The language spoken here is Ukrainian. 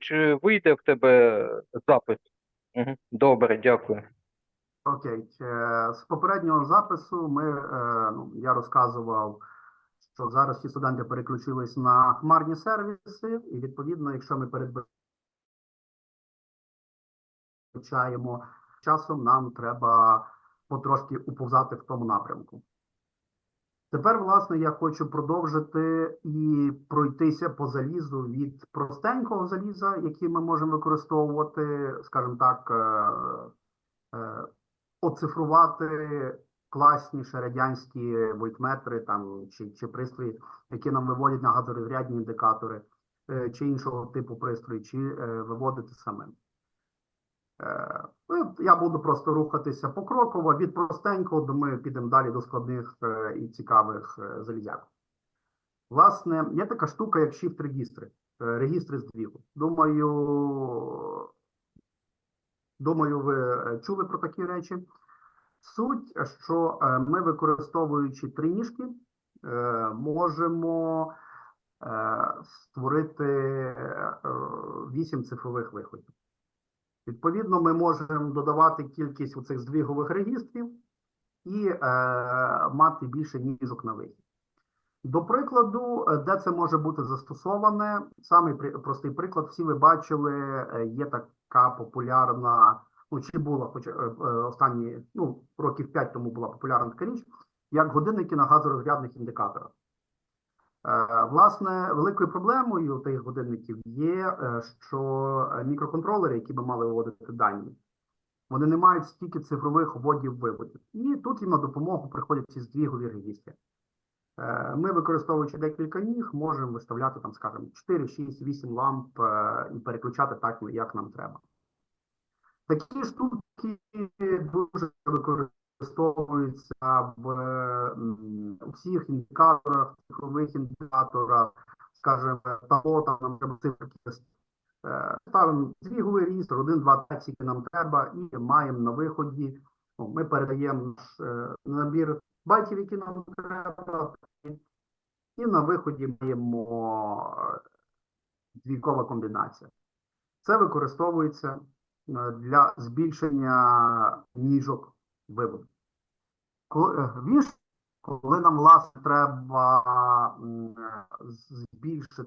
Чи вийде в тебе запис? Добре, дякую. Окей, Е, з попереднього запису ми, е, ну, я розказував, що зараз всі студенти переключились на хмарні сервіси, і відповідно, якщо ми передбачаємо часом, нам треба потрошки уповзати в тому напрямку. Тепер, власне, я хочу продовжити і пройтися по залізу від простенького заліза, який ми можемо використовувати, скажімо так, е, е, оцифрувати класніше радянські вольтметри там, чи, чи пристрої, які нам виводять на газорозрядні індикатори, е, чи іншого типу пристрої, чи виводити самим. Е, ну, Я буду просто рухатися покроково від простенького, до ми підемо далі до складних е, і цікавих е, залізяк. Власне, є така штука, як shift-регістри, е, регістри здвігу. Думаю, думаю, ви чули про такі речі. Суть, що ми, використовуючи три ніжки, е, можемо створити е, вісім цифрових виходів. Відповідно, ми можемо додавати кількість у цих здвігових регістрів і е, мати більше ніжок на вихід. До прикладу, е, де це може бути застосоване, самий простий приклад, всі ви бачили, е, є така популярна, ну чи була хоч е, останні ну, років 5 тому була популярна така річ, як годинники на газорозрядних індикаторах. Е, Власне, великою проблемою тих годинників є, е, що мікроконтролери, які би мали виводити дані, вони не мають стільки цифрових вводів-виводів. І тут їм на допомогу приходять ці здвігові регістри. Е, Ми, використовуючи декілька ніг, можемо виставляти там, скажімо, 4, 6, 8 ламп і переключати так, як нам треба. Такі штуки дуже використовуються в м, у всіх індикаторах, цифрових індикаторах, скажімо, табло, там нам треба циферки. Е, Ставимо звіговий ріст, 1, 2, 5, скільки нам треба, і маємо на виході. Ми передаємо наш е, набір байтів, які нам треба, і на виході маємо е, двійкова комбінація. Це використовується е, для збільшення ніжок виводу. Коли, е, коли нам власне треба е, збільшити